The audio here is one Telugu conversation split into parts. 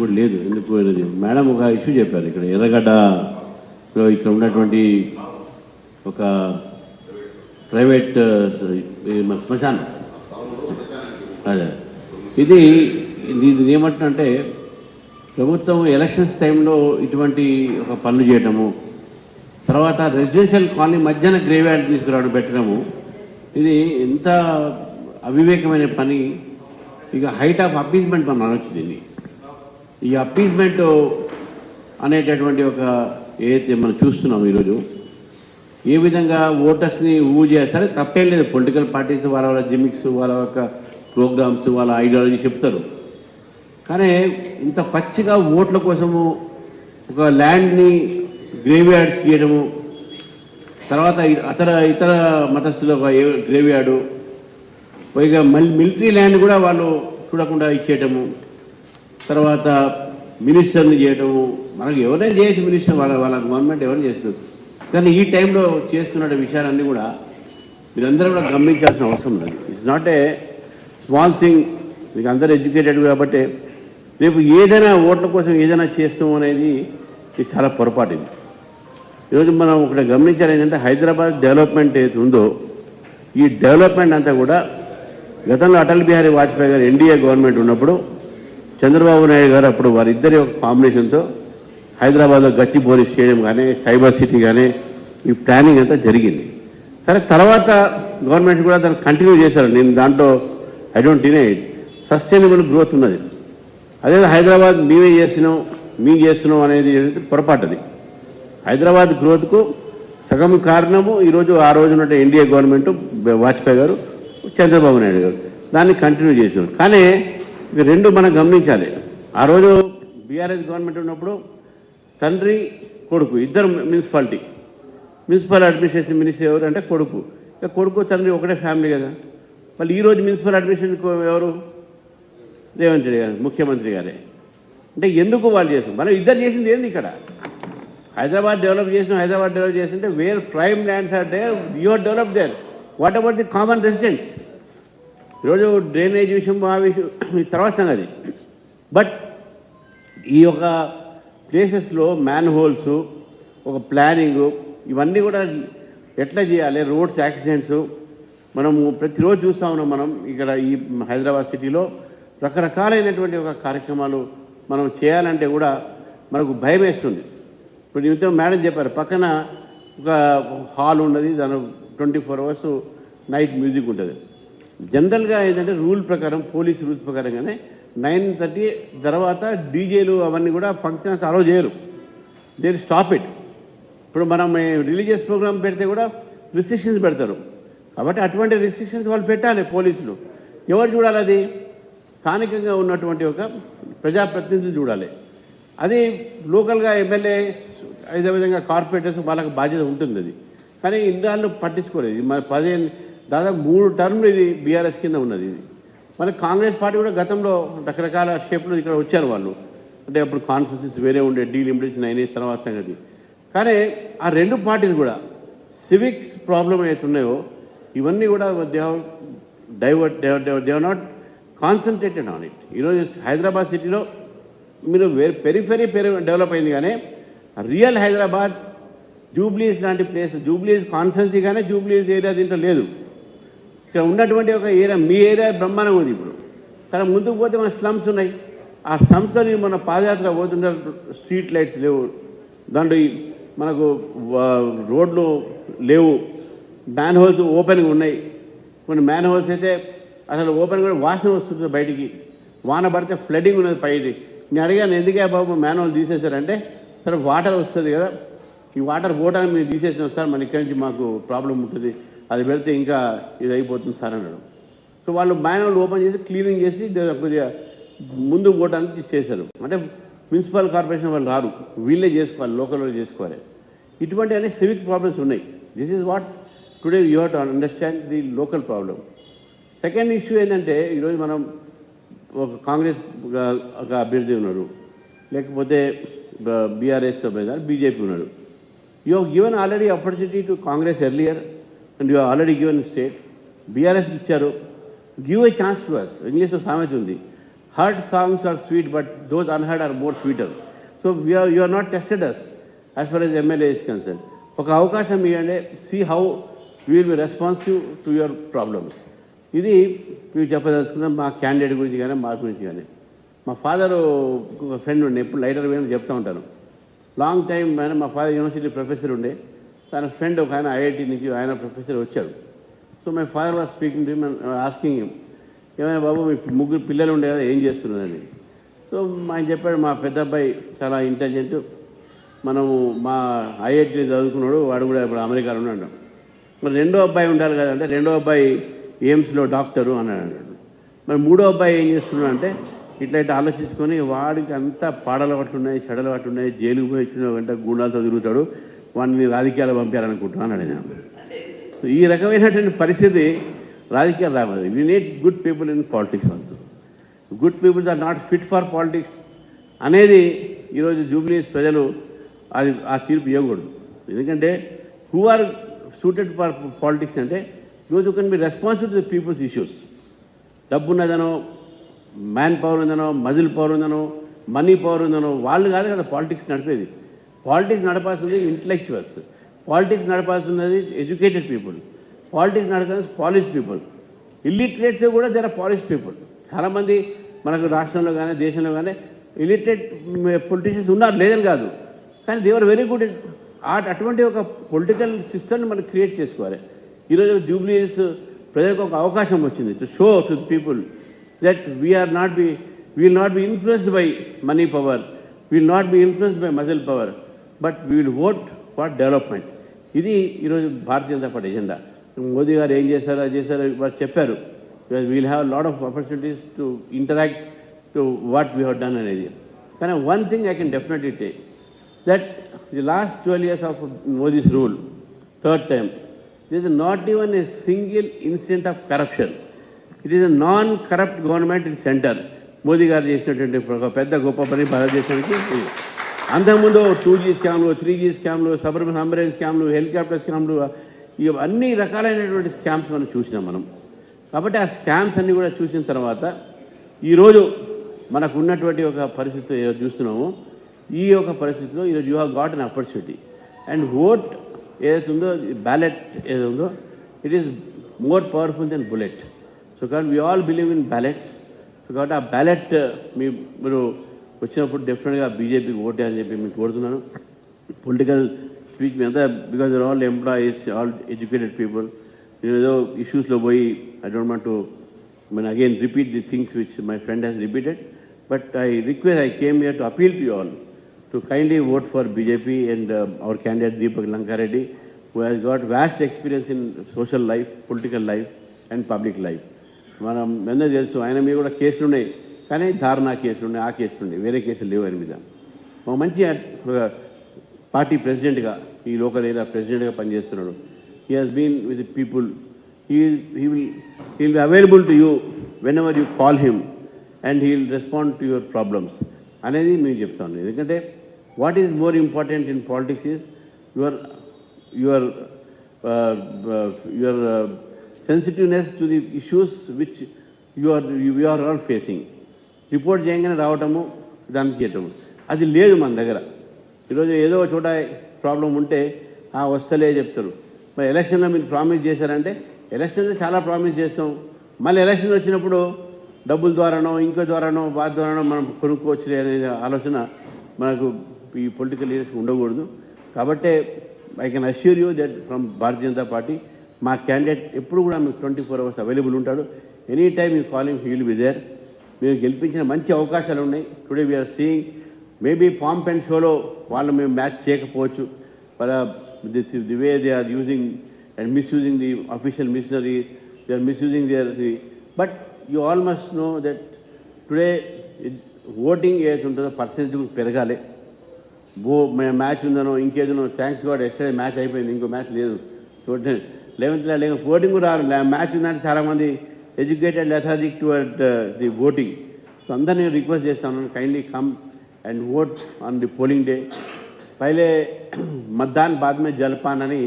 కూడా లేదు ఎందుకు మేడం ఒక ఇష్యూ చెప్పారు ఇక్కడ. ఎర్రగడ్డలో ఇక్కడ ఉన్నటువంటి ఒక ప్రైవేట్ శ్మశానం. అదే. ఇది ఇది ఏమంటుందంటే ప్రభుత్వం ఎలక్షన్స్ టైంలో ఇటువంటి ఒక పనులు చేయటము తర్వాత రెసిడెన్షియల్ కాలనీ మధ్యాహ్న గ్రేవ్యార్డ్ తీసుకురావడం పెట్టడము ఇది ఎంత అవివేకమైన పని. ఇక హైట్ ఆఫ్ అపీజ్మెంట్ మనం అనొచ్చు దీన్ని. ఈ అపీజ్మెంట్ అనేటటువంటి ఒక ఏదైతే మనం చూస్తున్నాం ఈరోజు ఏ విధంగా ఓటర్స్ని ఊ చేస్తారో తప్పేం లేదు. పొలిటికల్ పార్టీస్ వాళ్ళ వాళ్ళ జిమిక్స్ వాళ్ళ యొక్క ప్రోగ్రామ్స్ వాళ్ళ ఐడియాలజీ చెప్తారు. కానీ ఇంత పచ్చిగా ఓట్ల కోసము ఒక ల్యాండ్ని గ్రేవ్యార్డ్స్ చేయడము తర్వాత అతర ఇతర మతస్థుల ఒక ఏ- గ్రేవ్యార్డు పైగా మళ్ళీ మిలిటరీ ల్యాండ్ కూడా వాళ్ళు చూడకుండా ఇచ్చేయటము తర్వాత మినిస్టర్ని చేయటము మనకు ఎవరైనా చేయొచ్చు మినిస్టర్ వాళ్ళ వాళ్ళ గవర్నమెంట్ ఎవరైనా చేస్తుంది కానీ ఈ టైంలో చేస్తున్న విషయాలన్నీ కూడా మీరందరూ కూడా గమనించాల్సిన అవసరం ఉంది it's not a small thing మీకు అందరూ ఎడ్యుకేటెడ్ కాబట్టి రేపు ఏదైనా ఓట్ల కోసం ఏదైనా చేస్తాం అనేది ఇది చాలా పొరపాటు ఇది ఈరోజు మనం ఒకటి గమనించాలి ఏంటంటే హైదరాబాద్ డెవలప్మెంట్ ఏది ఉందో ఈ డెవలప్మెంట్ అంతా కూడా గతంలో అటల్ బిహారీ వాజ్పేయి గారు ఎన్డీఏ గవర్నమెంట్ ఉన్నప్పుడు చంద్రబాబు నాయుడు గారు అప్పుడు వారిద్దరి ఒక కాంబినేషన్తో హైదరాబాద్లో గచ్చిబౌలి స్టేడియం కానీ సైబర్ సిటీ కానీ ఈ ప్లానింగ్ అంతా జరిగింది. సరే తర్వాత గవర్నమెంట్ కూడా దాన్ని కంటిన్యూ చేశారు. నేను దాంట్లో I don't deny it sustainable growth ఉన్నది. అదే హైదరాబాద్ మేమే చేస్తున్నాం మేము చేస్తున్నాం అనేది పొరపాటుది. హైదరాబాద్ గ్రోత్కు సగం కారణము ఈరోజు ఆ రోజు ఉన్న ఎన్డీఏ గవర్నమెంట్ వాజ్పేయి గారు చంద్రబాబు నాయుడు గారు దాన్ని కంటిన్యూ చేశారు. కానీ ఇక రెండు మనం గమనించాలి. ఆ రోజు బీఆర్ఎస్ గవర్నమెంట్ ఉన్నప్పుడు తండ్రి కొడుకు ఇద్దరు మున్సిపాలిటీ. మున్సిపల్ అడ్మినిస్ట్రేషన్ మినిస్టర్ ఎవరు అంటే కొడుకు. ఇక కొడుకు తండ్రి ఒకటే ఫ్యామిలీ కదా. మళ్ళీ ఈరోజు మున్సిపల్ అడ్మినిస్ట్రేషన్ ఎవరు? రేవంత్ రెడ్డి గారు ముఖ్యమంత్రి గారే. అంటే ఎందుకు వాళ్ళు చేసారు మనం ఇద్దరు చేసింది ఏంది ఇక్కడ? హైదరాబాద్ డెవలప్ చేసిన హైదరాబాద్ డెవలప్ చేసింటే where prime lands are there your develop there. What about the common residents? ఈరోజు డ్రైనేజ్ విషయం ఆ విషయం తర్వాత సంగతి. బట్ ఈ యొక్క ప్లేసెస్లో మ్యాన్ హోల్స్ ఒక ప్లానింగ్ ఇవన్నీ కూడా ఎట్లా చేయాలి? రోడ్స్ యాక్సిడెంట్స్ మనము ప్రతిరోజు చూస్తా ఉన్నాం మనం ఇక్కడ ఈ హైదరాబాద్ సిటీలో. రకరకాలైనటువంటి ఒక కార్యక్రమాలు మనం చేయాలంటే కూడా మనకు భయం వేస్తుంది. ఇప్పుడు ఇంత మేడం చెప్పారు పక్కన ఒక హాల్ ఉన్నది దాని twenty four hours night music ఉంటుంది. జనరల్గా ఏంటంటే రూల్ ప్రకారం పోలీస్ రూల్స్ ప్రకారంగానే నైన్ థర్టీ తర్వాత డీజేలు అవన్నీ కూడా ఫంక్షన్స్ అలో చేయరు. దే స్టాప్ ఇట్ ఇప్పుడు మనం రిలీజియస్ ప్రోగ్రామ్ పెడితే కూడా రిస్ట్రిక్షన్స్ పెడతారు. కాబట్టి అటువంటి రిస్ట్రిక్షన్స్ వాళ్ళు పెట్టాలి పోలీసులు. ఎవరు చూడాలి అది? స్థానికంగా ఉన్నటువంటి ఒక ప్రజాప్రతినిధులు చూడాలి. అది లోకల్గా ఎమ్మెల్యే అదేవిధంగా కార్పొరేటర్స్ వాళ్ళకి బాధ్యత ఉంటుంది అది. కానీ ఇన్నాళ్ళు పట్టించుకోలేదు. మన పదిహేను దాదాపు మూడు టర్మ్లు ఇది బీఆర్ఎస్ కింద ఉన్నది ఇది. మన కాంగ్రెస్ పార్టీ కూడా గతంలో రకరకాల షేప్లు ఇక్కడ వచ్చారు వాళ్ళు. అంటే అప్పుడు కాన్ఫరెన్సెస్ వేరే ఉండే డీలిమిటేషన్ అయిన తర్వాత సంగతి. కానీ ఆ రెండు పార్టీలు కూడా సివిక్స్ ప్రాబ్లం అయితే ఉన్నాయో ఇవన్నీ కూడా they divert they not concentrated on it ఈరోజు హైదరాబాద్ సిటీలో మీరు వేరే పెరిఫెరీ పెరి డెవలప్ అయింది కానీ రియల్ హైదరాబాద్ జూబ్లీస్ లాంటి ప్లేస్ జూబ్లీస్ కాన్స్టెన్సీ కానీ జూబ్లీస్ ఏరియా దీంట్లో లేదు. ఇక్కడ ఉన్నటువంటి ఒక ఏరియా మీ ఏరియా బ్రహ్మాండంగా ఉంది ఇప్పుడు. కానీ ముందుకు పోతే మన స్లమ్స్ ఉన్నాయి. ఆ స్లమ్స్తో మన పాదయాత్ర పోతుంటే స్ట్రీట్ లైట్స్ లేవు. దాంట్లో మనకు రోడ్లు లేవు. మ్యాన్ హోల్స్ ఓపెన్గా ఉన్నాయి. కొన్ని మ్యాన్ హోల్స్ అయితే అసలు ఓపెన్ కూడా వాసన వస్తుంది బయటికి. వాన పడితే ఫ్లడ్డింగ్ ఉన్నది పైకి. నేను అడిగాను ఎందుకే బాబు మ్యాన్ హోల్ తీసేశారంటే? సరే వాటర్ వస్తుంది కదా. ఈ వాటర్ పోవడానికి మేము తీసేసినాం సార్. మన ఇక్కడి నుంచి మాకు ప్రాబ్లం ఉంటుంది. అది పెడితే ఇంకా ఇది అయిపోతుంది సార్ అన్నాడు. సో వాళ్ళు మ్యాన్యువల్ ఓపెన్ చేసి క్లీనింగ్ చేసి కొద్దిగా ముందుకు పోవడానికి చేశారు అంటే మున్సిపల్ కార్పొరేషన్ వాళ్ళు రారు. వీళ్ళే చేసుకోవాలి లోకల్ వాళ్ళు చేసుకోవాలి. ఇటువంటి అనే సివిక్ ప్రాబ్లమ్స్ ఉన్నాయి. This is what today you have to understand the local problem second issue ఏంటంటే ఈరోజు మనం ఒక కాంగ్రెస్ ఒక- అభ్యర్థి ఉన్నాడు. లేకపోతే బీఆర్ఎస్ బీజేపీ ఉన్నాడు. You have given already opportunity to Congress earlier and you already given state BRS ఇచ్చారు. Give a chance to us ఇంగ్లీష్లో సామెత ఉంది. Heard songs are sweet but those unheard are more sweeter so we're you are not tested us as far as MLA is concern ఒక అవకాశం ఇవ్వండి. See how will be responsive to your problems ఇది మీరు చెప్పదలుచుకున్నాం మా క్యాండిడేట్ గురించి కానీ మా గురించి కానీ. మా ఫాదర్ ఒక ఫ్రెండ్ ఉండే. ఎప్పుడు లైటర్ పోయినా చెప్తూ ఉంటాను. లాంగ్ టైం ఆయన మా ఫాదర్ యూనివర్సిటీ ప్రొఫెసర్ ఉండే. తన ఫ్రెండ్ ఒక ఆయన ఐఐటి నుంచి ఆయన ప్రొఫెసర్ వచ్చాడు so my father was speaking to asking ఏమైనా బాబు మీ ముగ్గురు పిల్లలు ఉండే కదా ఏం చేస్తున్నారని? సో ఆయన చెప్పాడు మా పెద్ద అబ్బాయి చాలా ఇంటెలిజెంట్ మనము మా ఐఐటి చదువుకున్నాడు వాడు కూడా ఇప్పుడు అమెరికాలో ఉన్నాడు. మరి రెండో అబ్బాయి ఉండాలి కదంటే రెండో అబ్బాయి ఎయిమ్స్లో డాక్టరు అన్నాడు అన్నాడు. మరి మూడో అబ్బాయి ఏం చేస్తున్నాడు అంటే ఇట్లా ఇట్లా ఆలోచించుకొని వాడికి అంతా పాడలు పట్టున్నాయి చెడలు పట్టున్నాయి జైలుకు పోయి వచ్చిన వెంట గూండాలతో తిరుగుతాడు. వాడిని రాజకీయాలు పంపారనుకుంటున్నాను అడిగాను. సో ఈ రకమైనటువంటి పరిస్థితి రాజకీయాలు రావాలి we need good people in politics also good peoples are not fit for politics అనేది ఈరోజు జూబ్లీస్ ప్రజలు అది ఆ తీర్పు ఇవ్వకూడదు. ఎందుకంటే who are suited for politics అంటే రోజు can be responsible to peoples issues డబ్బు ఉన్నదనో మ్యాన్ పవర్ ఉందనో మజిల్ పవర్ ఉందనో మనీ పవర్ ఉందనో వాళ్ళు కాదు కదా పాలిటిక్స్ నడిపేది. పాలిటిక్స్ నడపాల్సింది ఇంటలెక్చువల్స్ పాలిటిక్స్ నడపాల్సినది ఎడ్యుకేటెడ్ పీపుల్ పాలిటిక్స్ నడపాల్సిన పాలిష్ పీపుల్ ఇల్లిటరేట్స్ కూడా జర పాలిష్ పీపుల్ చాలామంది మనకు రాష్ట్రంలో కానీ దేశంలో కానీ ఇల్లిటరేట్ పొలిటీషియన్స్ ఉన్నారు లేదని కాదు. కానీ దేవర్ వెరీ గుడ్ అటువంటి ఒక పొలిటికల్ సిస్టమ్ని మనం క్రియేట్ చేసుకోవాలి. ఈరోజు జూబ్లీస్ ప్రజలకు ఒక అవకాశం వచ్చింది. To show to people that we are not be will not be influenced by money power will not be influenced by muscle power but will vote for development ఇది ఈరోజు భారతీయ జనతా పార్టీ ఎజెండా మోదీ గారు ఏం చేశారో అది చేశారో వారు చెప్పారు. We'll have lot of opportunities to interact to what we have done అనేది కానీ one thing I can definitely take that the last 12 years of Modi's rule, third term, there is not even a single incident of corruption it is a non corrupt government in centre Modi గారు చేసినటువంటి ఒక పెద్ద గొప్ప పని భారతదేశానికి అంతకుముందు టూ జీ స్కామ్లు త్రీ జీ స్కామ్లు సబర్బన్ అంబులెన్స్ స్కామ్లు హెలికాప్టర్ స్కామ్లు ఇవి అన్ని రకాలైనటువంటి స్కామ్స్ మనం చూసినాం మనం. కాబట్టి ఆ స్కామ్స్ అన్నీ కూడా చూసిన తర్వాత ఈరోజు మనకు ఉన్నటువంటి ఒక పరిస్థితి ఏదో చూస్తున్నాము. ఈ యొక్క పరిస్థితిలో ఈరోజు you have got an opportunity and vote ఏదైతే ఉందో బ్యాలెట్ ఏదైతే ఉందో it is more powerful than bullet so కాబట్టి we all believe in ballots so కాబట్టి ఆ బ్యాలెట్ మీ మీరు వచ్చినప్పుడు డెఫినెట్గా బీజేపీకి ఓటే అని చెప్పి మీకు కోరుతున్నాను. పొలిటికల్ స్పీచ్ మీద because are all employees all educated people నేను ఏదో ఇష్యూస్లో పోయి I don't want to men again repeat the things which my friend has repeated but I request I came here to appeal to all to kindly vote for BJP and our candidate Deepak Lankareddy who has got vast experience in social life political life and public life మనం ఎంత తెలుసు ఆయన మీద కూడా కేసులు ఉన్నాయి కానీ ధారణా కేసులు ఉన్నాయి ఆ కేసులు ఉన్నాయి వేరే కేసులు లేవు ఆయన మీద. ఒక మంచి పార్టీ ప్రెసిడెంట్గా ఈ లోకల్ ఏరియా ప్రెసిడెంట్గా పనిచేస్తున్నాడు. He has been with people he he will he he available to you whenever you call him and he will respond to your problems అనేది మేము చెప్తాను ఎందుకంటే what is more important in politics is your your your sensitiveness to the issues which you are you are all facing report చేయగానే రావటము దానికి చేయటము అది లేదు మన దగ్గర. ఈరోజు ఏదో ఒక చోట ప్రాబ్లం ఉంటే ఆ వస్తలే చెప్తారు. మరి ఎలక్షన్లో మీరు ప్రామిస్ చేశారంటే ఎలక్షన్లో చాలా ప్రామిస్ చేస్తాం. మళ్ళీ ఎలక్షన్ వచ్చినప్పుడు డబ్బుల ద్వారానో ఇంకో ద్వారానో వాటి ద్వారానో మనం కొనుక్కోవచ్చు అనే ఆలోచన మనకు ఈ పొలిటికల్ లీడర్స్ ఉండకూడదు. కాబట్టే I can assure you that from Bharatiya Janata Party మా క్యాండిడేట్ ఎప్పుడు కూడా మీకు ట్వంటీ ఫోర్ అవర్స్ అవైలబుల్ ఉంటాడు. Any time you calling he'll be there. మీరు గెలిపించిన మంచి అవకాశాలు ఉన్నాయి. Today we are seeing maybe pomp and షోలో వాళ్ళు మేము మ్యాచ్ చేయకపోవచ్చు. But the way they are using and misusing the official machinery they are misusing are misusing their, the, but you all must know that ఏదైతే ఉంటుందో పర్సెంటేజ్ పెరగాలి. బో మ్యాచ్ ఉందనో ఇంకేదనో థ్యాంక్స్ గాడ్ ఎక్స్ట్రా మ్యాచ్ అయిపోయింది ఇంకో మ్యాచ్ లేదు. లెవెన్త్ లేక ఓటింగ్ కూడా రారు మ్యాచ్ ఉందంటే చాలామంది educated lethargic toward the voting so అందరినీ రిక్వెస్ట్ చేస్తాను kindly come and vote on the polling day పైలే మధ్యాహ్న బాద్మే జలపాన్ జల్పాన్ అని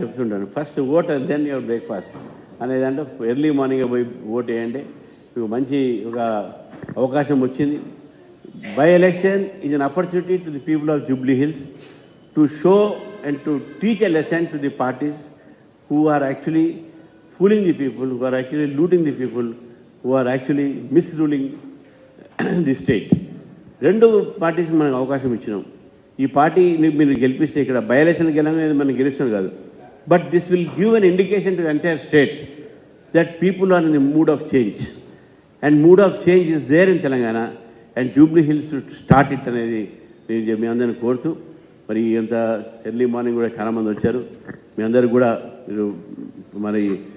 చెప్తుంటాను first vote and then your breakfast అనేది అంటే ఎర్లీ మార్నింగ్ పోయి ఓట్ వేయండి మీకు మంచి ఒక అవకాశం వచ్చింది. By election is an opportunity to the people of Jubilee Hills to show and to teach a lesson to the parties who are actually fooling the people, who are actually looting the people, who are actually misruling the state రెండు పార్టీస్ మనకు అవకాశం ఇచ్చినాం. ఈ పార్టీని మీరు గెలిపిస్తే ఇక్కడ బై ఎలక్షన్ గెలవనేది మనం గెలుస్తాం కాదు. But this will give an indication to entire state that people are in the mood of change and mood of change is there in Telangana and Jubilee Hills start it అనేది నేను మీ అందరిని కోరుతూ మరి ఇంత ఎర్లీ మార్నింగ్ కూడా చాలామంది వచ్చారు. మీ అందరు కూడా మీరు మరి